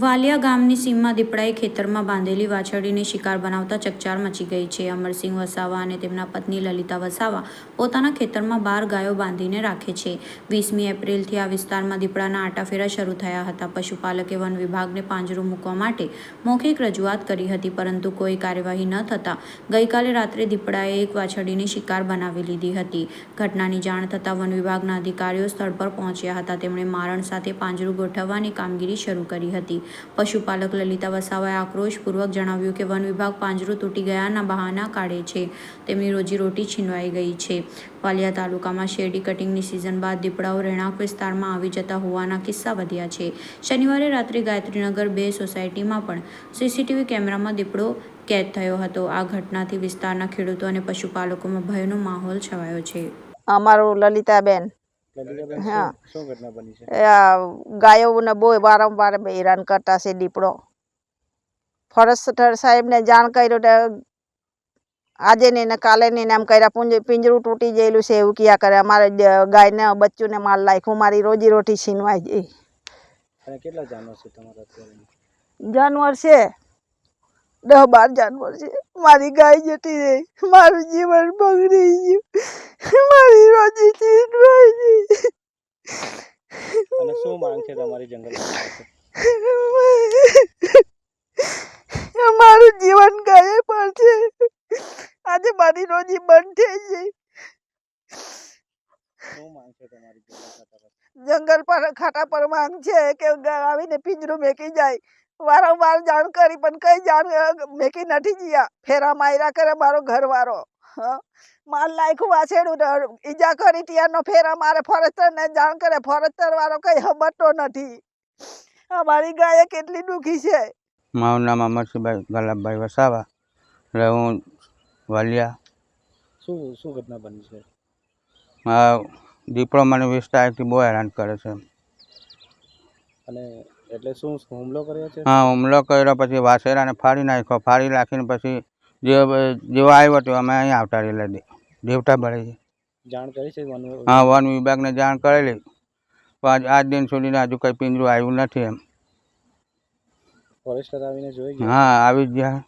વાલિયા ગામની સીમમાં દીપડાએ ખેતરમાં બાંધેલી વાછરડીને શિકાર બનાવતા ચકચાર મચી ગઈ છે. અમરસિંહ વસાવા અને તેમના પત્ની લલિતા વસાવા પોતાના ખેતરમાં બાર ગાયો બાંધીને રાખે છે. વીસમી એપ્રિલથી આ વિસ્તારમાં દીપડાના આટાફેરા શરૂ થયા હતા. પશુપાલકે વન વિભાગને પાંજરું મૂકવા માટે મૌખિક રજૂઆત કરી હતી, પરંતુ કોઈ કાર્યવાહી ન થતાં ગઈકાલે રાત્રે દીપડાએ એક વાછરડીને શિકાર બનાવી લીધી હતી. ઘટનાની જાણ થતાં વન વિભાગના અધિકારીઓ સ્થળ પર પહોંચ્યા હતા. તેમણે મારણ સાથે પાંજરું ગોઠવવાની કામગીરી શરૂ કરી હતી. પશુપાલક લલિતા વસાવાએ આક્રોશપૂર્વક જણાવ્યું કે વન વિભાગ પાંજરું તૂટી ગયાના બહાના કાઢે છે. તેમની રોજીરોટી છીનવાઈ ગઈ છે. વાલિયા તાલુકામાં શેરડી કટિંગની સિઝન બાદ દીપડાઓ રહેણાંક વિસ્તારમાં આવી જતા હોવાના કિસ્સા વધ્યા છે. શનિવારે રાત્રે ગાયત્રીનગર બે સોસાયટીમાં પણ સીસીટીવી કેમેરામાં દીપડો કેદ થયો હતો. આ ઘટનાથી વિસ્તારના ખેડૂતો અને પશુપાલકોમાં ભયનો માહોલ છવાયો છે. અમારું લલિતાબેન. હા. ગાયોને બહુ વારંવાર હેરાન કરતા છે દીપડો. ફોરેસ્ટર સાહેબને જાણ કર્યું તો આજે નહીં ને કાલે નહીં ને એમ કર્યા પૂંજ પિંજરું તૂટી ગયેલું છે એવું ક્યાં કરે? અમારે ગાયને બચ્ચુને માલ નાખ્યું. મારી રોજી રોટી છીનવાઈ જઈ કેટલા જાનવર છે તમારા જાનવર છે? દસ બાર જાનવર છે. મારી ગાય જતી રહી. મારું જીવન બગડી ગયું મારી રોજી છીનવાઈ ગઈ અને શું માંગ છે તમારી જંગલ વિભાગ મારું જીવન ગાયે પર છે. આજે મારી રોજી બંધ થઈ ગઈ. શું માંગ છે તમારી જંગલ પર? ખાટા પર માંગ છે કે આવીને પિંજરું મેકી જાય. વારંવાર જાણ કરી પણ કઈ જાણ મેકી નથી ગયા. ફેરા માયરા કરે મારો ઘરવાળો. માલ નાખ્યું વાછેડું ને ઈજા કરી ત્યારનો ફેર અમારે ફોરેસ્ટરને જાણ કરે ફોરેસ્ટર વાળો કઈ હબતો નથી. અમારી ગાય કેટલી દુઃખી છે. મારું નામ અમરસિંહભાઈ ગલાબભાઈ વસાવા એટલે હું વાલિયા. શું શું ઘટના બની છે? આ દીપડો મને વિસ્તારથી બહુ હેરાન કરે છે. અને એટલે શું હુમલો કર્યો છે? હા હુમલો કર્યો પછી વાસેરાને ફાડી નાખ્યો ફાડી નાખીને પછી જે જેવા આવ્યો તો અમે અહીં આવતા રહેલા દેવટા દેવતા ભરે છે. જાણ કરી છે હા વન વિભાગને જાણ કરેલી. પણ આજ- દિન સુધી હજુ કંઈ પિંજરું આવ્યું નથી એમ. ફોરેસ્ટર આવીને જોઈ હા આવી જ ગયા.